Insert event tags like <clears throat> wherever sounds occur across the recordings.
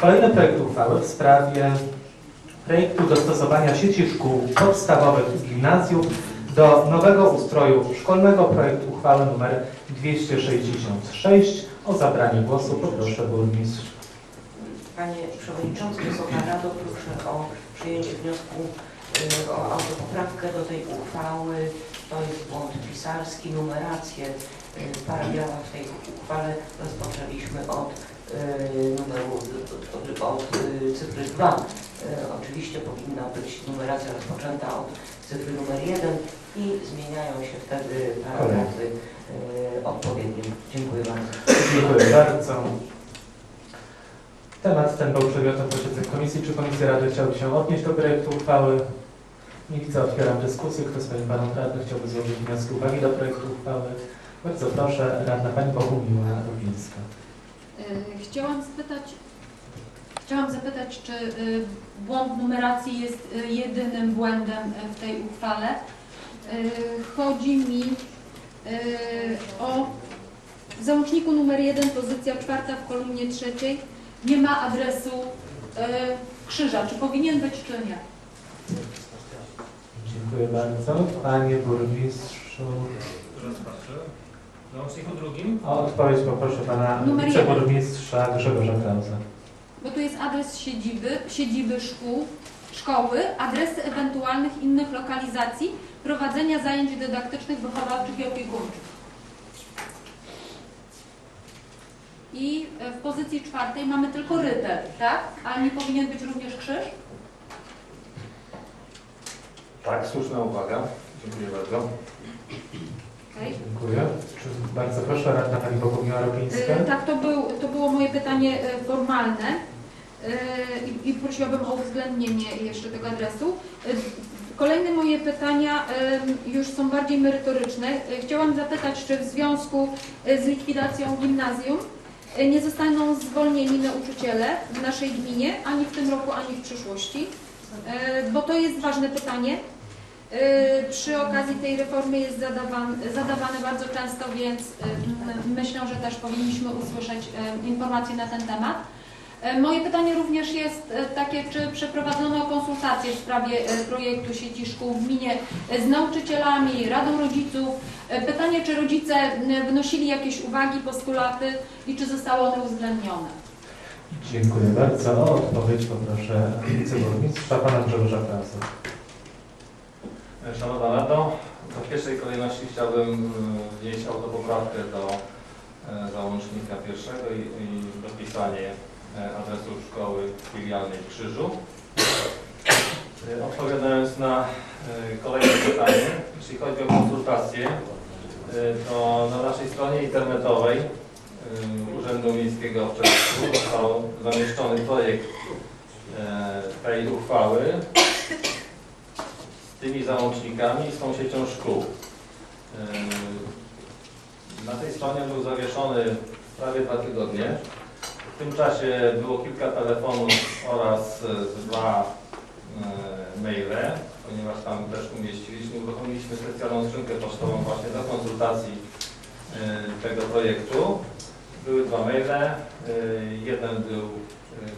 Kolejny projekt uchwały w sprawie projektu dostosowania sieci szkół podstawowych i gimnazjów do nowego ustroju szkolnego. Projekt uchwały nr 266. O zabranie głosu poproszę burmistrz. Panie Przewodniczący, Wysoka Rado, proszę o przyjęcie wniosku y, o autopoprawkę do tej uchwały. To jest błąd pisarski, numerację y, paragrafa w tej uchwale rozpoczęliśmy od numeru, od, od cyfry 2. Y, Oczywiście powinna być numeracja rozpoczęta od cyfry numer 1 i zmieniają się wtedy paragrafy y, odpowiednio. Dziękuję bardzo. Dziękuję bardzo. Temat ten był przedmiotem posiedzeń komisji. Czy komisja rady chciały się odnieść do projektu uchwały? Nie widzę, otwieram dyskusję. Kto z Pań Panów Radnych chciałby złożyć wnioski uwagi do projektu uchwały? Bardzo proszę, radna Pani Bogumiła Rowińska. Y, Chciałam spytać, chciałam zapytać, czy y, błąd numeracji jest y, jedynym błędem w tej uchwale. Chodzi mi o w załączniku numer 1, pozycja czwarta w kolumnie trzeciej nie ma adresu krzyża. Czy powinien być, czy nie? Dziękuję bardzo. Panie Burmistrzu. Teraz patrzę. W załączniku drugim O odpowiedź poproszę Pana Numer Wiceburmistrza Grzegorza Krauza. Bo tu jest adres siedziby, siedziby szkół, szkoły, adresy ewentualnych innych lokalizacji prowadzenia zajęć dydaktycznych, wychowawczych i opiekuńczych. I e, w pozycji czwartej mamy tylko rytel, tak? Ale nie powinien być również krzyż? Tak, słuszna uwaga. Dziękuję bardzo. Dziękuję. Bardzo proszę, radna Pani Bogumiła Rowińska. E, Tak, to, był, to było moje pytanie e, formalne E, i, i prosiłabym o uwzględnienie jeszcze tego adresu. Kolejne moje pytania już są bardziej merytoryczne. Chciałam zapytać, czy w związku z likwidacją gimnazjum nie zostaną zwolnieni nauczyciele w naszej gminie, ani w tym roku, ani w przyszłości? Bo to jest ważne pytanie. E, Przy okazji tej reformy jest zadawan, zadawane bardzo często, więc em, myślę, że też powinniśmy usłyszeć em, informacje na ten temat. Moje pytanie również jest takie, czy przeprowadzono konsultacje w sprawie projektu sieci szkół w gminie z nauczycielami, radą rodziców. Pytanie, czy rodzice wnosili jakieś uwagi, postulaty i czy zostały one uwzględnione. Dziękuję bardzo. O odpowiedź poproszę wiceburmistrza Pana Grzegorza Krauza. Szanowna Rado, w pierwszej kolejności chciałbym mm, wnieść autopoprawkę do e, załącznika pierwszego i, i dopisanie e, adresu szkoły filialnej w Krzyżu. E, Odpowiadając na e, kolejne pytanie, jeśli chodzi o konsultacje, e, to na naszej stronie internetowej e, Urzędu Miejskiego w Czerwcu został zamieszczony projekt e, tej uchwały tymi załącznikami i z tą siecią szkół. Yy, Na tej stronie był zawieszony prawie dwa tygodnie. W tym czasie było kilka telefonów oraz e, dwa e, maile, ponieważ tam też umieściliśmy, uruchomiliśmy specjalną skrzynkę pocztową właśnie do konsultacji e, tego projektu. Były dwa maile. Jeden był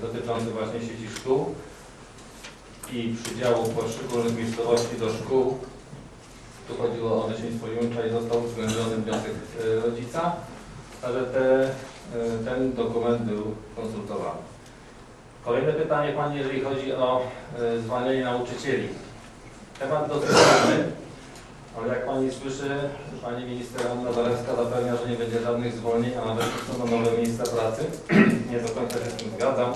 dotyczący właśnie sieci szkół i przydziału poszczególnych miejscowości do szkół. Tu chodziło o leśnictwo Juncza i został uwzględniony wniosek e, rodzica, ale te, e, ten dokument był konsultowany. Kolejne pytanie Pani, jeżeli chodzi o e, zwalnianie nauczycieli. Temat dosyć trudny, ale jak Pani słyszy, Pani Minister Anna Zalewska zapewnia, że nie będzie żadnych zwolnień, a nawet są nowe miejsca pracy. Nie do końca się z tym zgadzam.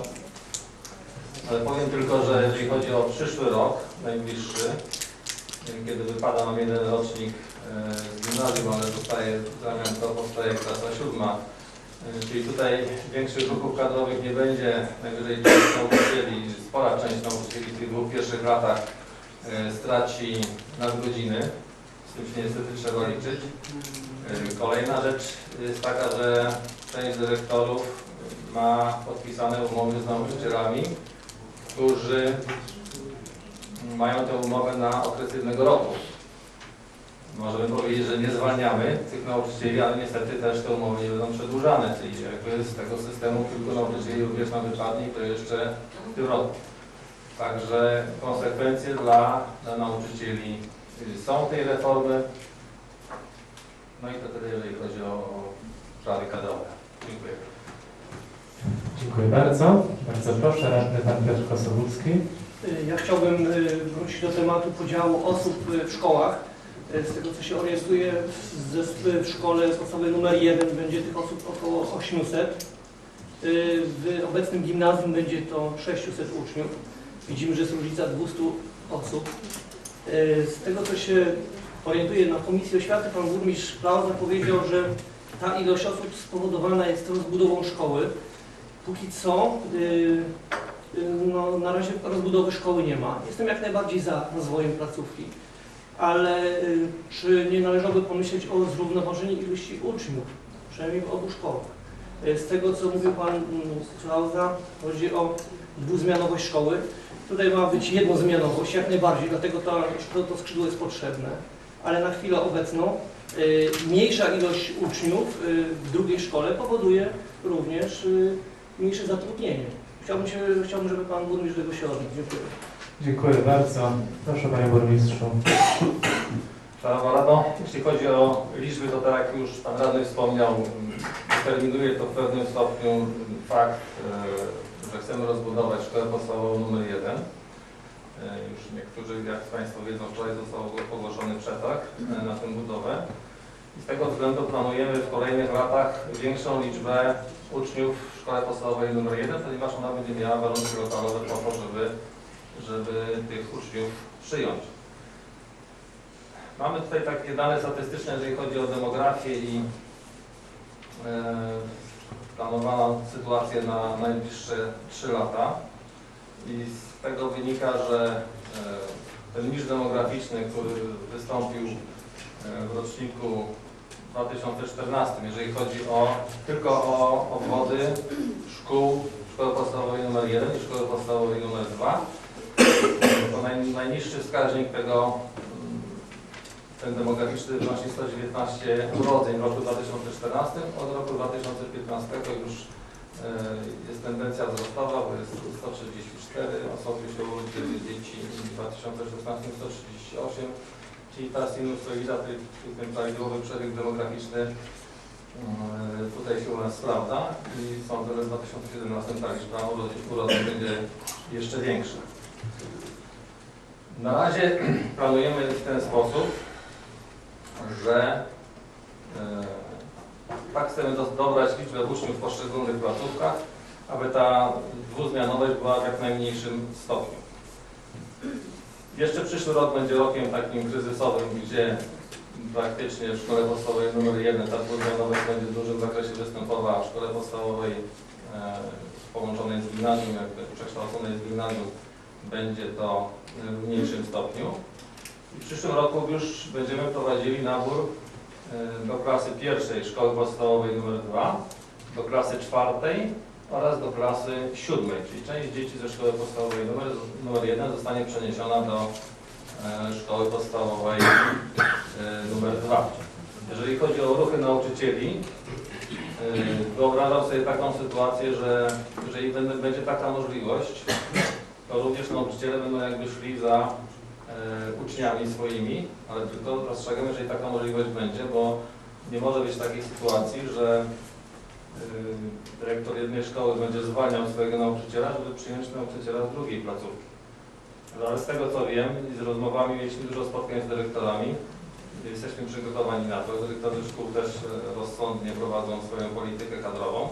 Ale powiem tylko, że jeżeli chodzi o przyszły rok, najbliższy, kiedy wypada nam jeden rocznik e, z gimnazjum, ale zostaje w zamian to powstaje klasa siódma, e, czyli tutaj większych ruchów kadrowych nie będzie, najwyżej część nauczycieli, spora część nauczycieli w tych dwóch pierwszych latach e, straci nadgodziny, z tym się niestety trzeba liczyć. Kolejna rzecz jest taka, że część dyrektorów ma podpisane umowy z nauczycielami, którzy mają tę umowę na okres jednego roku. możemy powiedzieć, że nie zwalniamy tych nauczycieli, ale niestety też te umowy nie będą przedłużane, czyli jakby z tego systemu kilku nauczycieli również nam wypadnie i to jeszcze w tym roku. Także konsekwencje dla, dla nauczycieli y, są tej reformy. No i to tyle, jeżeli chodzi o, o sprawy kadrowe. Dziękuję. Dziękuję bardzo. Bardzo proszę, radny pan Piotr Kosołucki. Ja chciałbym y, wrócić do tematu podziału osób y, w szkołach. Y, Z tego co się orientuję, z- w szkole podstawowej numer 1 będzie tych osób około 800. Y, W obecnym gimnazjum będzie to 600 uczniów. Widzimy, że jest różnica 200 osób. Z tego co się orientuję na Komisji Oświaty, pan burmistrz Plauza powiedział, że ta ilość osób spowodowana jest rozbudową szkoły. Póki co y, no, na razie rozbudowy szkoły nie ma. Jestem jak najbardziej za rozwojem placówki, ale y, czy nie należałoby pomyśleć o zrównoważeniu ilości uczniów, przynajmniej w obu szkołach? Y, Z tego, co mówił Pan mm, Klauza, chodzi o dwuzmianowość szkoły. Tutaj ma być jednozmianowość, jak najbardziej, dlatego to, to, skrzydło jest potrzebne. Ale na chwilę obecną y, mniejsza ilość uczniów y, w drugiej szkole powoduje również y, mniejsze zatrudnienie. Chciałbym, się, chciałbym, żeby Pan Burmistrz do tego się odniósł. Dziękuję. Dziękuję bardzo. Proszę panie burmistrzu. Szanowna Rado, jeśli chodzi o liczby, to tak jak już Pan Radny wspomniał, determinuje to w pewnym stopniu fakt, e, że chcemy rozbudować szkołę podstawową numer 1. E, Już niektórzy, jak Państwo wiedzą, wczoraj został ogłoszony przetarg e, na tę budowę. Z tego względu planujemy w kolejnych latach większą liczbę uczniów w szkole podstawowej numer 1, ponieważ ona będzie miała warunki lokalowe po to, żeby, żeby tych uczniów przyjąć. Mamy tutaj takie dane statystyczne, jeżeli chodzi o demografię i e, planowaną sytuację na najbliższe 3 lata. I z tego wynika, że e, ten niż demograficzny, który wystąpił e, w roczniku 2014, jeżeli chodzi o, tylko o obwody szkół, szkoły podstawowej nr 1 i szkoły podstawowej nr 2, to naj, najniższy wskaźnik tego mm, ten demograficzny wynosi 119 urodzeń w roku 2014. Od roku 2015 już e, jest tendencja wzrostowa, bo jest 134 osoby się urodziły dzieci w 2016 138, czyli ta sinusoida, tej- ten prawidłowy przebieg demograficzny e, tutaj się u nas sprawdza i sądzę, że w 2017 ta liczba urodzeń, urodzeń będzie jeszcze większa. Na razie <clears throat> planujemy w ten sposób, że e, tak chcemy do- dobrać liczbę uczniów w poszczególnych placówkach, aby ta dwuzmianowość była w jak najmniejszym stopniu. Jeszcze przyszły rok będzie rokiem takim kryzysowym, gdzie praktycznie w szkole podstawowej numer 1 ta dwuzmianowość będzie w dużym zakresie występowała. W szkole podstawowej e, połączonej z gimnazjum, jakby przekształconej z gimnazjum, będzie to w mniejszym stopniu. I w przyszłym roku już będziemy prowadzili nabór e, do klasy pierwszej szkoły podstawowej nr 2, do klasy czwartej oraz do klasy siódmej, czyli część dzieci ze szkoły podstawowej numer, numer 1 zostanie przeniesiona do e, szkoły podstawowej e, numer 2. Jeżeli chodzi o ruchy nauczycieli, e, wyobrażam sobie taką sytuację, że jeżeli będzie taka możliwość, to również nauczyciele będą jakby szli za uczniami swoimi, ale tylko rozstrzegam, jeżeli taka możliwość będzie, bo nie może być takiej sytuacji, że dyrektor jednej szkoły będzie zwalniał swojego nauczyciela, żeby przyjąć nauczyciela z drugiej placówki. Ale z tego co wiem i z rozmowami mieliśmy dużo spotkań z dyrektorami, jesteśmy przygotowani na to. Dyrektorzy szkół też e, rozsądnie prowadzą swoją politykę kadrową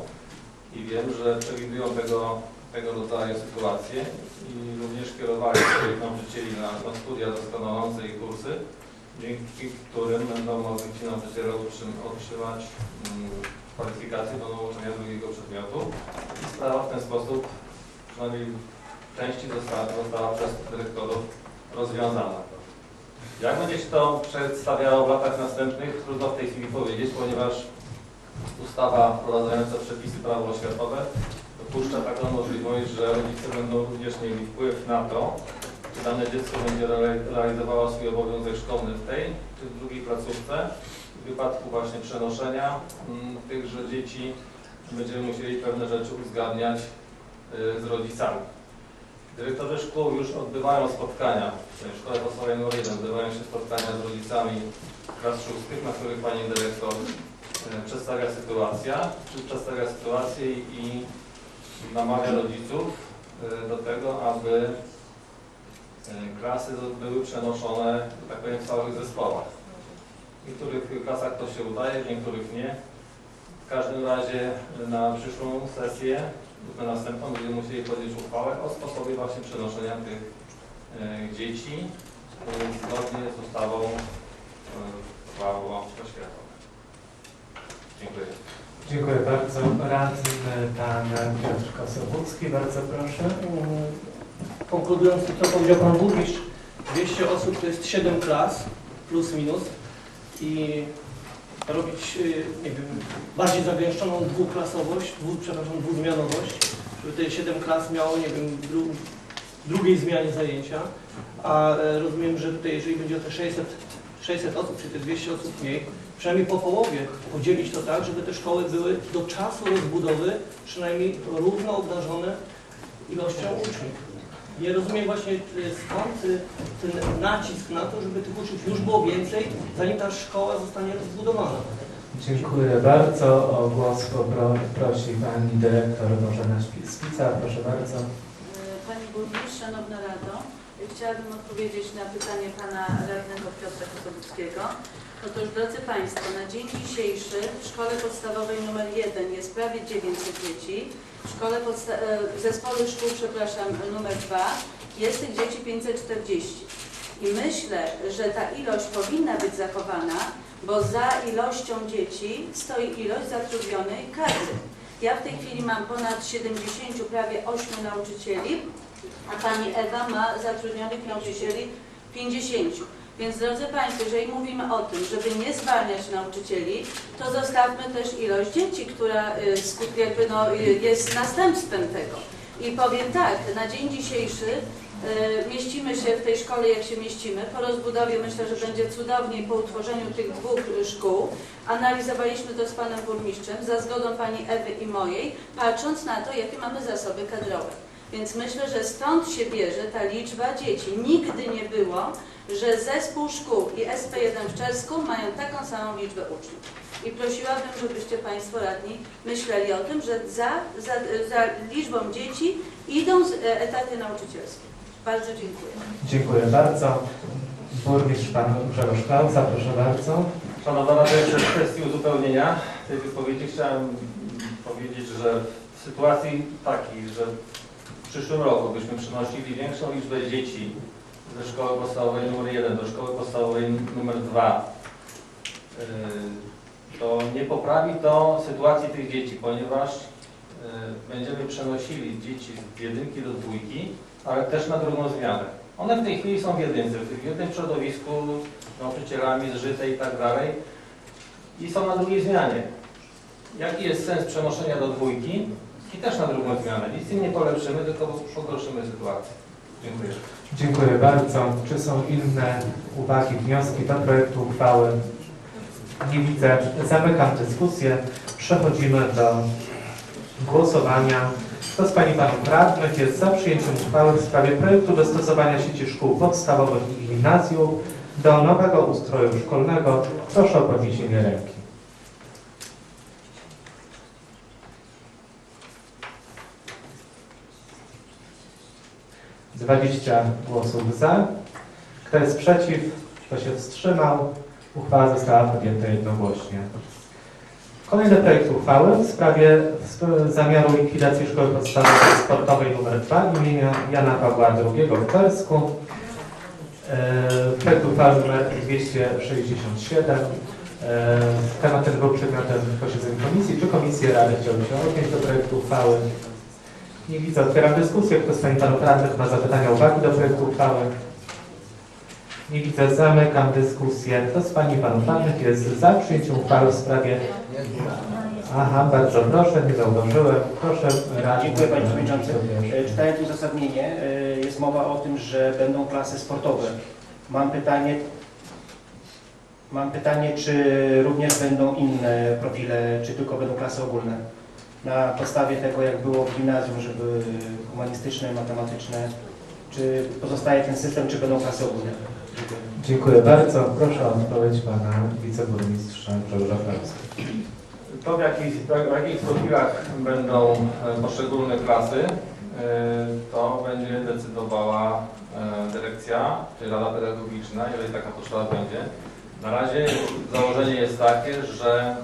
i wiem, że przewidują tego, tego rodzaju sytuacje i również kierowali swoich nauczycieli na, na studia doskonalące i kursy, dzięki którym będą mogli ci nauczyciele otrzym- otrzymać kwalifikacje do nauczania drugiego przedmiotu i sprawa w ten sposób, przynajmniej w części została, została przez dyrektorów rozwiązana. Jak będzie się to przedstawiało w latach następnych, trudno w tej chwili powiedzieć, ponieważ ustawa wprowadzająca przepisy prawo oświatowe dopuszcza taką możliwość, że rodzice będą również mieli wpływ na to, dane dziecko będzie reali- realizowało swój obowiązek szkolny w tej czy w drugiej placówce. Wypadku właśnie przenoszenia mm, tychże dzieci będziemy musieli pewne rzeczy uzgadniać y, z rodzicami. Dyrektorzy szkół już odbywają spotkania, w szkole podstawowej nr 1 odbywają się spotkania z rodzicami klas szóstych, na których Pani Dyrektor e, przedstawia sytuację, przedstawia sytuację i, namawia rodziców e, do tego, aby klasy były przenoszone, tak powiem, w całych zespołach. W niektórych klasach to się udaje, w niektórych nie. W każdym razie na przyszłą sesję lub na następną będziemy musieli podjąć uchwałę o sposobie właśnie przenoszenia tych e, dzieci zgodnie z ustawą e, prawo oświatowe. Dziękuję. Dziękuję bardzo. Radny pan Piotr Kosobucki, bardzo proszę. Konkludując to, co powiedział Pan Burmistrz, 200 osób to jest 7 klas, plus minus i robić, y, nie wiem, bardziej zagęszczoną dwuklasowość, dwu, przepraszam, dwuzmianowość, żeby te 7 klas miało, nie wiem, dru, drugiej zmianie zajęcia, a e, rozumiem, że tutaj, jeżeli będzie o te 600, 600 osób, czy te 200 osób mniej, przynajmniej po połowie podzielić to tak, żeby te szkoły były do czasu rozbudowy przynajmniej równo obdarzone ilością uczniów. Nie rozumiem właśnie y, skąd y, ten nacisk na to, żeby tych uczniów już było więcej, zanim ta szkoła zostanie rozbudowana. Dziękuję bardzo. O głos prosi pani dyrektor Bożena Spica. Proszę bardzo. Pani Burmistrz, Szanowna Rado, chciałabym odpowiedzieć na pytanie Pana Radnego Piotra Kosobuckiego. Otóż, drodzy Państwo, na dzień dzisiejszy w Szkole Podstawowej nr 1 jest prawie 900 dzieci, w szkole e, w Zespole Szkół, przepraszam, numer 2 jest tych dzieci 540. I myślę, że ta ilość powinna być zachowana, bo za ilością dzieci stoi ilość zatrudnionej kadry. Ja w tej chwili mam ponad 70, prawie 8 nauczycieli, a Pani Ewa ma zatrudnionych nauczycieli 50. Więc drodzy Państwo, jeżeli mówimy o tym, żeby nie zwalniać nauczycieli, to zostawmy też ilość dzieci, która y, jakby no, y, jest następstwem tego. I powiem tak, na dzień dzisiejszy y, mieścimy się w tej szkole, jak się mieścimy. Po rozbudowie myślę, że będzie cudowniej po utworzeniu tych dwóch szkół. Analizowaliśmy to z Panem Burmistrzem, za zgodą Pani Ewy i mojej, patrząc na to, jakie mamy zasoby kadrowe. Więc myślę, że stąd się bierze ta liczba dzieci. Nigdy nie było, że zespół szkół i SP1 w Czesku mają taką samą liczbę uczniów. I prosiłabym, żebyście Państwo radni myśleli o tym, że za, za, za liczbą dzieci idą z- e, etaty nauczycielskie. Bardzo dziękuję. Dziękuję bardzo. Burmistrz pan Grzegorz. Proszę bardzo. Szanowna Rado, jeszcze w kwestii uzupełnienia tej wypowiedzi chciałem powiedzieć, że w sytuacji takiej, że w przyszłym roku byśmy przynosili większą liczbę dzieci ze szkoły podstawowej nr 1 do szkoły podstawowej nr 2, yy, to nie poprawi to sytuacji tych dzieci, ponieważ yy, będziemy przenosili dzieci z jedynki do dwójki, ale też na drugą zmianę. One w tej chwili są w jedynce, w jednym środowisku nauczycielami zżyte i tak dalej i są na drugiej zmianie. Jaki jest sens przenoszenia do dwójki i też na drugą zmianę? Nic im nie polepszymy, tylko pogorszymy sytuację. Dziękuję. Dziękuję bardzo. Czy są inne uwagi, wnioski do projektu uchwały? Nie widzę. Zamykam dyskusję. Przechodzimy do głosowania. Kto z Pani i Panów Radnych jest za przyjęciem uchwały w sprawie projektu dostosowania sieci szkół podstawowych i gimnazjów do nowego ustroju szkolnego? Proszę o podniesienie ręki. Dwadzieścia głosów za. Kto jest przeciw? Kto się wstrzymał? Uchwała została podjęta jednogłośnie. Kolejny projekt uchwały w sprawie sp- zamiaru likwidacji Szkoły Podstawowej Sportowej nr 2 imienia Jana Pawła II w Persku. E, Projekt uchwały nr 267. E, Temat ten był przedmiotem posiedzeń komisji. Czy komisje rady chciały się odnieść do projektu uchwały? Nie widzę. Otwieram dyskusję. Kto z Pań i Panów Radnych ma zapytania, uwagi do projektu uchwały? Nie widzę. Zamykam dyskusję. Kto z Pań i Panów Radnych jest za przyjęciem uchwały w sprawie... Aha, bardzo proszę, nie zauważyłem. Proszę radny. Dziękuję, panie przewodniczący. E, Czytając uzasadnienie, e, jest mowa o tym, że będą klasy sportowe. Mam pytanie, mam pytanie, czy również będą inne profile, czy tylko będą klasy ogólne? Na podstawie tego, jak było w gimnazjum, że były humanistyczne, matematyczne, czy pozostaje ten system, czy będą klasy ogólne? Dziękuję. Bardzo. Proszę o odpowiedź pana wiceburmistrza Grzegorza Krajewskiego. To w jakich, w jakich profilach będą e, poszczególne klasy, e, to będzie decydowała e, dyrekcja, czy Rada Pedagogiczna, jeżeli taka potrzeba będzie. Na razie założenie jest takie, że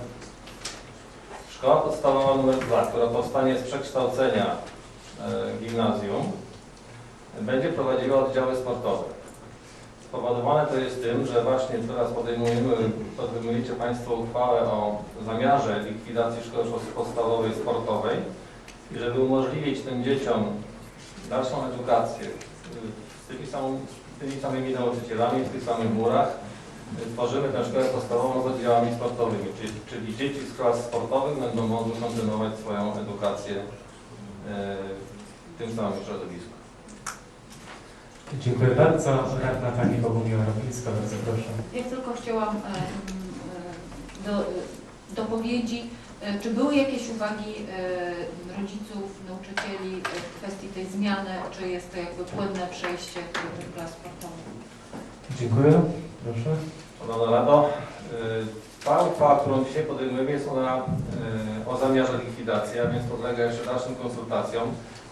szkoła podstawowa nr 2, która powstanie z przekształcenia e, gimnazjum, będzie prowadziła oddziały sportowe. Spowodowane to jest tym, że właśnie teraz podejmujemy, podejmujecie Państwo uchwałę o zamiarze likwidacji szkoły podstawowej sportowej i żeby umożliwić tym dzieciom dalszą edukację y, z tymi, samą, z tymi samymi nauczycielami, w tych samych murach, tworzymy tę szkołę podstawową z oddziałami sportowymi, czyli, czyli dzieci z klas sportowych będą mogły kontynuować swoją edukację y, w tym samym środowisku. Dziękuję bardzo. Radna pani Bogumiła Ropińska, bardzo proszę. Ja tylko chciałam em, e, do, dopowiedzi, e, czy były jakieś uwagi e, rodziców, nauczycieli w kwestii tej zmiany, czy jest to jakby płynne przejście do tych klas sportowych? Dziękuję. Proszę. Szanowna Rado, ta uchwała, którą dzisiaj podejmujemy jest ona y, o zamiarze likwidacji, a więc podlega jeszcze dalszym konsultacjom.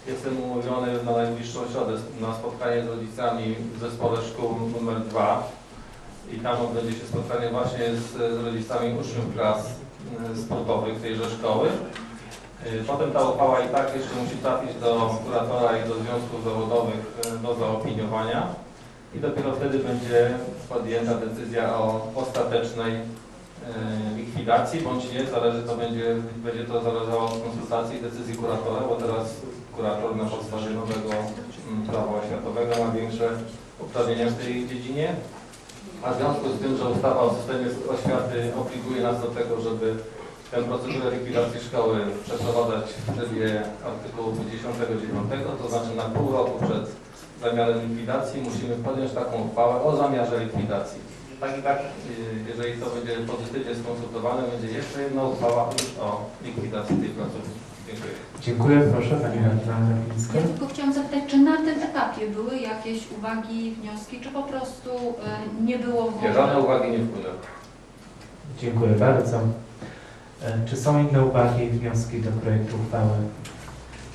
Jestem umówiony na najbliższą środę na spotkanie z rodzicami w zespole szkół nr 2 i tam odbędzie się spotkanie właśnie z, rodzicami uczniów klas y, sportowych tejże szkoły. Y, Potem ta uchwała i tak jeszcze musi trafić do kuratora i do związków zawodowych do zaopiniowania i dopiero wtedy będzie podjęta decyzja o ostatecznej e, likwidacji, bądź nie, zależy to będzie, będzie to zależało od konsultacji i decyzji kuratora, bo teraz kurator na podstawie nowego mm, prawa oświatowego ma większe uprawnienia w tej dziedzinie, a w związku z tym, że ustawa o systemie oświaty obliguje nas do tego, żeby tę procedurę likwidacji szkoły przeprowadzać w trybie artykułu 59, to znaczy na pół roku przed zamiarem likwidacji musimy podjąć taką uchwałę o zamiarze likwidacji. Tak i tak, y, jeżeli to będzie pozytywnie skonsultowane, będzie jeszcze jedna uchwała już o likwidacji tej placówki. Dziękuję. Dziękuję. Proszę pani radna. Ja tylko chciałam zapytać, czy na tym etapie były jakieś uwagi, wnioski, czy po prostu e, nie było w Nie, ogóle? żadne uwagi nie wpłynęły. Dziękuję bardzo. E, Czy są inne uwagi i wnioski do projektu uchwały?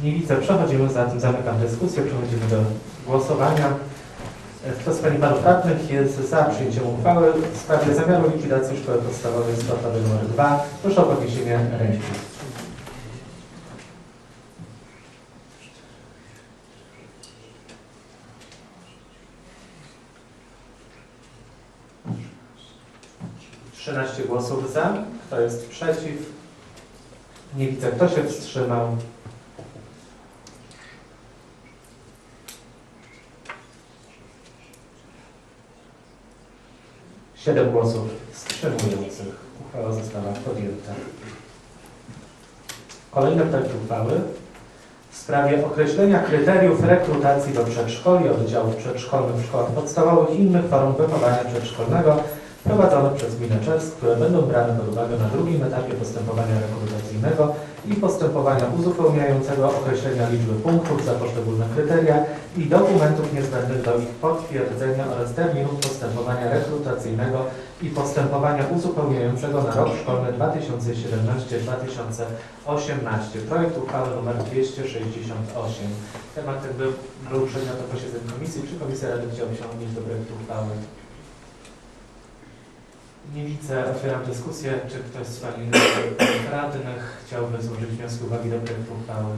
Nie widzę. Przechodzimy zatem, zamykam dyskusję, przechodzimy do głosowania. Kto z Pani Panów Radnych jest za przyjęciem uchwały w sprawie zamiaru likwidacji Szkoły Podstawowej Sportowej nr 2? Proszę o podniesienie ręki. Trzynaście głosów za. Kto jest przeciw? Nie widzę. Kto się wstrzymał? Siedem głosów wstrzymujących. Uchwała została podjęta. Kolejny projekt uchwały w sprawie określenia kryteriów rekrutacji do przedszkoli, oddziałów przedszkolnych w szkołach podstawowych i innych form wychowania przedszkolnego prowadzonych przez gminę Czersk, które będą brane pod uwagę na drugim etapie postępowania rekrutacyjnego i postępowania uzupełniającego określenia liczby punktów za poszczególne kryteria i dokumentów niezbędnych do ich potwierdzenia oraz terminów postępowania rekrutacyjnego i postępowania uzupełniającego na rok szkolny 2017-2018. Projekt uchwały nr 268. Temat ten był, był przedmiotem posiedzeń komisji. Czy Komisja Rady chciałaby się odnieść do projektu uchwały? Nie widzę. Otwieram dyskusję. Czy ktoś z Pani <coughs> radnych chciałby złożyć wnioski uwagi do projektu uchwały?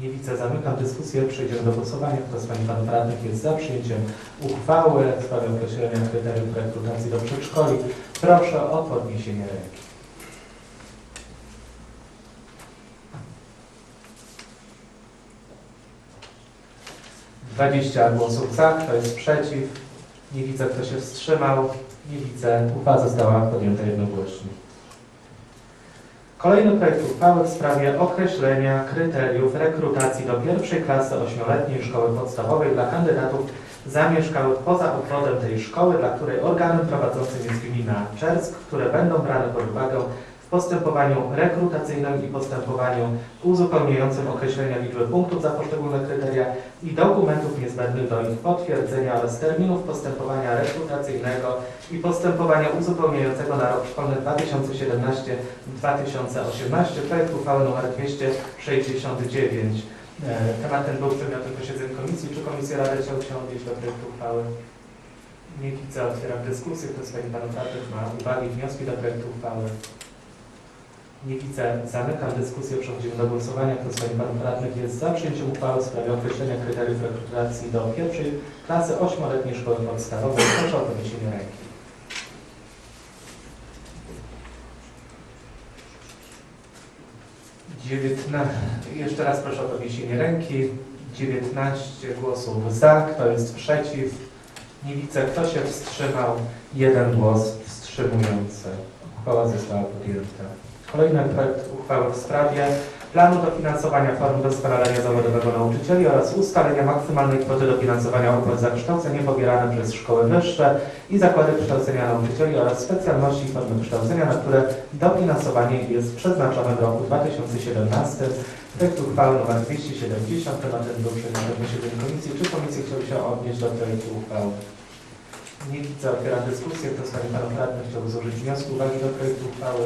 Nie widzę. Zamykam dyskusję. Przejdziemy do głosowania. Kto z Pani Panów Radnych jest za przyjęciem uchwały w sprawie określenia kryteriów rekrutacji do przedszkoli? Proszę o podniesienie ręki. Dwadzieścia głosów za. Kto jest przeciw? Nie widzę. Kto się wstrzymał? Nie widzę. Uchwała została podjęta jednogłośnie. Kolejny projekt uchwały w sprawie określenia kryteriów rekrutacji do pierwszej klasy ośmioletniej szkoły podstawowej dla kandydatów zamieszkałych poza obwodem tej szkoły, dla której organem prowadzącym jest gmina Czersk, które będą brane pod uwagę postępowaniu rekrutacyjnym i postępowaniu uzupełniającym określenia liczby punktów za poszczególne kryteria i dokumentów niezbędnych do ich potwierdzenia oraz terminów postępowania rekrutacyjnego i postępowania uzupełniającego na rok szkolny 2017-2018. Projekt uchwały nr 269. E, Temat ten był przedmiotem posiedzeń komisji. Czy komisja rada chciał się odnieść do projektu uchwały? Nie widzę, otwieram dyskusję. Kto z Pani Panów Radnych ma uwagi, wnioski do projektu uchwały? Nie widzę, zamykam dyskusję, przechodzimy do głosowania. Kto z Pani Panów Radnych jest za przyjęciem uchwały w sprawie określenia kryteriów rekrutacji do pierwszej klasy ośmioletniej szkoły podstawowej? Proszę o podniesienie ręki. Jeszcze raz proszę o podniesienie ręki. 19 głosów za, kto jest przeciw? Nie widzę, kto się wstrzymał. Jeden głos wstrzymujący. Uchwała została podjęta. Kolejny projekt uchwały w sprawie planu dofinansowania form doskonalenia zawodowego nauczycieli oraz ustalenia maksymalnej kwoty dofinansowania opłat za kształcenie pobieranych przez szkoły wyższe i zakłady kształcenia nauczycieli oraz specjalności formy kształcenia, na które dofinansowanie jest przeznaczone w roku 2017. Projekt uchwały nr 270, temat ten był przedmiotem posiedzeń komisji. Czy komisja chciały się odnieść do projektu uchwały? Nie widzę, otwieram dyskusję. Kto z Pani Panów Radnych chciałby złożyć wniosek, uwagi do projektu uchwały?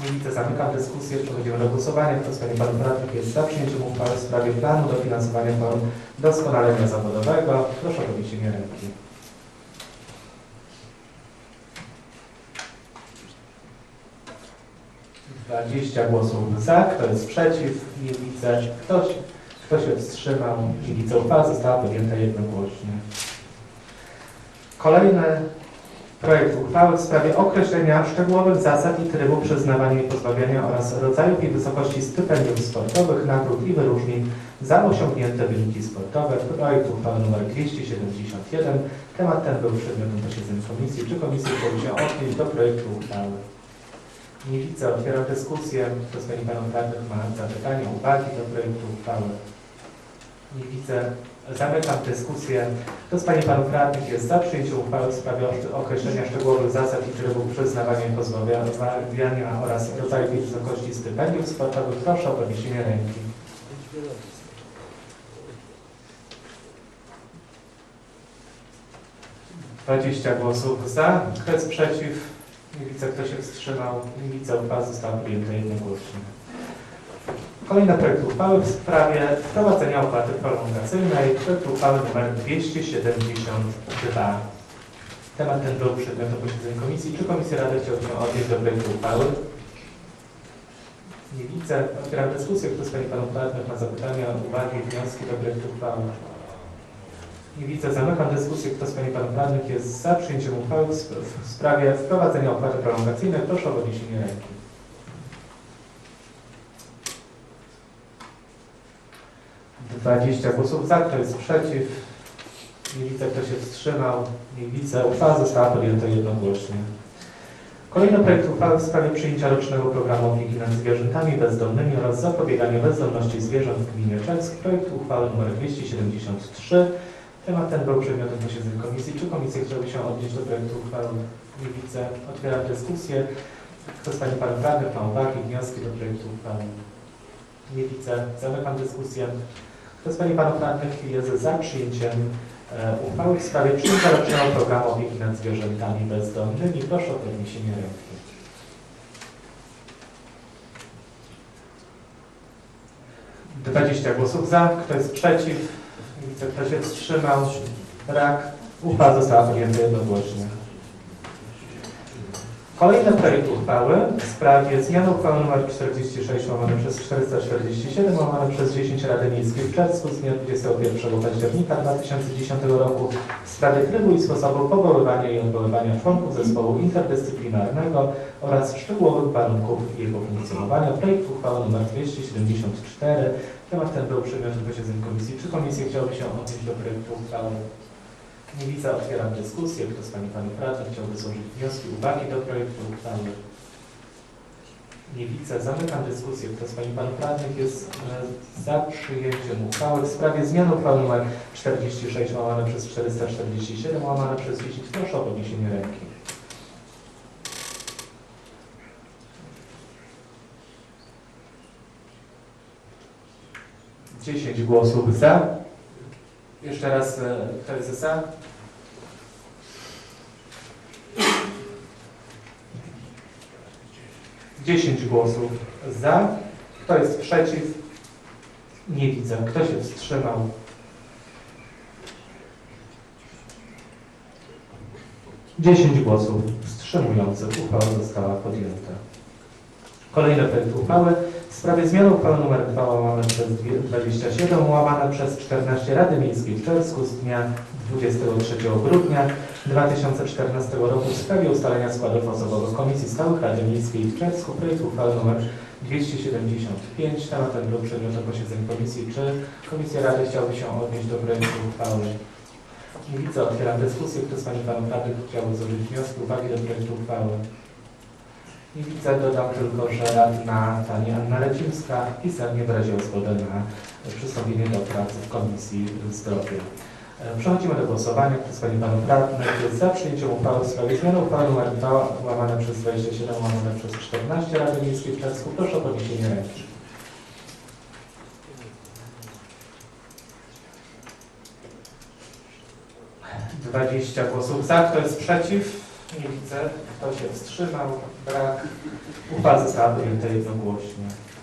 Widzę, zamykam dyskusję. Przechodzimy do głosowania. Kto z Pani Panów Radnych jest za przyjęciem uchwały w sprawie planu dofinansowania form doskonalenia zawodowego? Proszę o podniesienie ręki. Dwadzieścia głosów za, kto jest przeciw, nie widzę, ktoś, kto się wstrzymał, nie widzę, uchwała została podjęta jednogłośnie. Kolejny projekt uchwały w sprawie określenia szczegółowych zasad i trybu przyznawania i pozbawiania oraz rodzajów i wysokości stypendiów sportowych, nagród i wyróżnień za osiągnięte wyniki sportowe. Projekt uchwały nr 271. Temat ten był przedmiotem posiedzeń komisji. Czy komisja się odnieść do projektu uchwały? Nie widzę. Otwieram dyskusję. Kto z Pani Panów Radnych ma zapytania, uwagi do projektu uchwały? Nie widzę. Zamykam dyskusję. Kto z Pani i Panów Radnych jest za przyjęciem uchwały w sprawie określenia szczegółowych zasad i trybu przyznawania i pozbawiania oraz rodzaju i wysokości stypendiów sportowych? Proszę o podniesienie ręki. Dwadzieścia głosów za. Kto jest przeciw? Nie widzę, kto się wstrzymał. Nie widzę, uchwała została podjęta jednogłośnie. Kolejny projekt uchwały w sprawie wprowadzenia opłaty prolongacyjnej, projekt uchwały nr 272. Temat ten był przedmiotem posiedzeń komisji. Czy Komisja Rady chciałaby się odnieść do projektu uchwały? Nie widzę. Otwieram dyskusję. Kto z Pani Panów Radnych ma zapytania, uwagi, wnioski do projektu uchwały? Nie widzę. Zamykam dyskusję. Kto z Pani Panów Radnych jest za przyjęciem uchwały w sprawie wprowadzenia opłaty prolongacyjnej? Proszę o podniesienie ręki. 20 głosów za, kto jest przeciw? Nie widzę, kto się wstrzymał. Nie widzę. Uchwała została podjęta jednogłośnie. Kolejny projekt uchwały w sprawie przyjęcia rocznego programu opieki nad zwierzętami bezdomnymi oraz zapobiegania bezdomności zwierząt w gminie Czersk. Projekt uchwały nr 273. Temat ten był przedmiotem posiedzeń komisji. Czy komisja chciałaby się odnieść do projektu uchwały? Nie widzę. Otwieram dyskusję. Kto z Pani Panów Radnych ma uwagi, wnioski do projektu uchwały? Nie widzę. Zamykam dyskusję. I Panów Radnych jest za przyjęciem e, uchwały w sprawie przyjęcia programu opieki nad zwierzętami bezdomnymi? Proszę o podniesienie ręki. Dwadzieścia głosów za. Kto jest przeciw? Widzę, kto się wstrzymał. Brak. Uchwała została podjęta jednogłośnie. Kolejny projekt uchwały w sprawie zmiany uchwały nr 46 łamane przez 447 łamane przez 10 Rady Miejskiej w Czerwcu z dnia 21 października 2010 roku w sprawie trybu i sposobu powoływania i odwoływania członków zespołu interdyscyplinarnego oraz szczegółowych warunków jego funkcjonowania. Projekt uchwały nr 274. Temat ten był przedmiotem posiedzeń komisji. Czy komisja chciałaby się odnieść do projektu uchwały? Nie widzę, otwieram dyskusję. Kto z Pani Panów Radnych chciałby złożyć wnioski, uwagi do projektu uchwały? Nie widzę. Zamykam dyskusję. Kto z Pań i Panów Radnych jest e, za przyjęciem uchwały w sprawie zmiany uchwały nr 46 łamane przez 447 łamane przez 10? Proszę o podniesienie ręki. Dziesięć głosów za. Jeszcze raz, kto jest za? Dziesięć głosów za. Kto jest przeciw? Nie widzę. Kto się wstrzymał? Dziesięć głosów wstrzymujących. Uchwała została podjęta. Kolejny projekt uchwały w sprawie zmiany uchwały nr 2 łamane przez 27 łamane przez 14 Rady Miejskiej w Czersku z dnia 23 grudnia 2014 roku w sprawie ustalenia składów osobowych Komisji Stałych Rady Miejskiej w Czersku. Projekt uchwały nr 275. Tematem był przedmiotem posiedzeń komisji. Czy Komisja Rady chciałaby się odnieść do projektu uchwały? Nie widzę. Otwieram dyskusję. Kto z Pani Panów Radnych chciałby złożyć wnioski, uwagi do projektu uchwały? Nie widzę. Dodam tylko, że radna Pani Anna Lecimska pisemnie wyraziła zgodę na przystąpienie do pracy w Komisji Zdrowia. E, Przechodzimy do głosowania. Kto z Pani Panów Radnych jest za przyjęciem uchwały w sprawie zmiany uchwały nr 2 łamane przez 27 łamane przez 14 Rady Miejskiej w Czesku? Proszę o podniesienie ręki. Dwadzieścia głosów za. Kto jest przeciw? Nie widzę. Kto się wstrzymał? Brak. Uchwała została podjęta jednogłośnie.